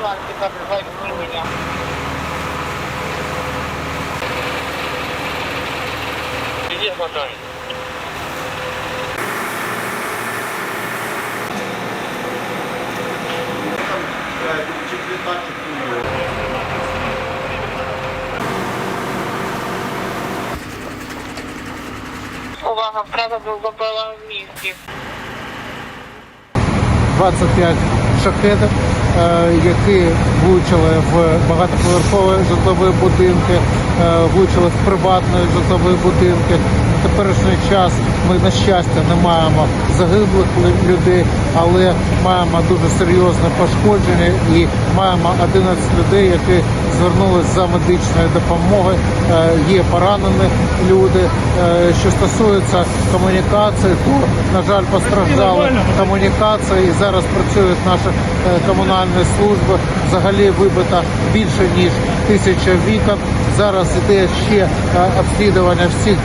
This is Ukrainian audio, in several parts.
18, так, хай меня. Иди смотри. Увага, втрата довгопила в місті. 25 шахедів, е, які влучили в багатоповерхові житлові будинки, е, влучили в приватні житлові будинки. На теперішній час ми, на щастя, не маємо загиблих людей, але маємо дуже серйозне пошкодження і маємо 11 людей, які звернулися за медичною допомогою. Е, Є поранені люди. Е, Що стосується комунікації, то на жаль постраждали комунікації і зараз працюють наші е, комунальні служби. Взагалі вибито більше ніж тисяча вікон. Зараз іде ще обслідування всіх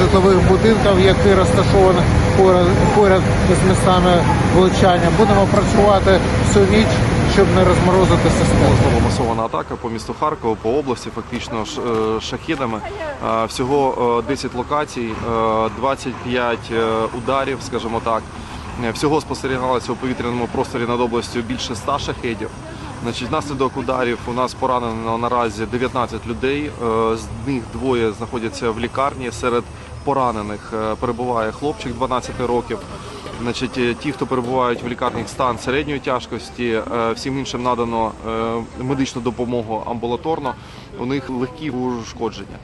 житлових будинків, які розташовані поряд, поряд з місцями влучання. Будемо працювати всю ніч, щоб не розморозити систему. Знову масована атака по місту Харкову, по області, фактично е, шахідами. Е, Всього е, 10 локацій, е, 25 е, ударів, скажімо так. Всього спостерігалося у повітряному просторі над областю більше 100 шахедів. Значить, внаслідок ударів у нас поранено наразі 19 людей. З них двоє знаходяться в лікарні. Серед поранених перебуває хлопчик 12 років. Значить, е, ті, хто перебувають в лікарнях стан середньої тяжкості, е, всім іншим надано е, медичну допомогу амбулаторно. У них легкі ушкодження.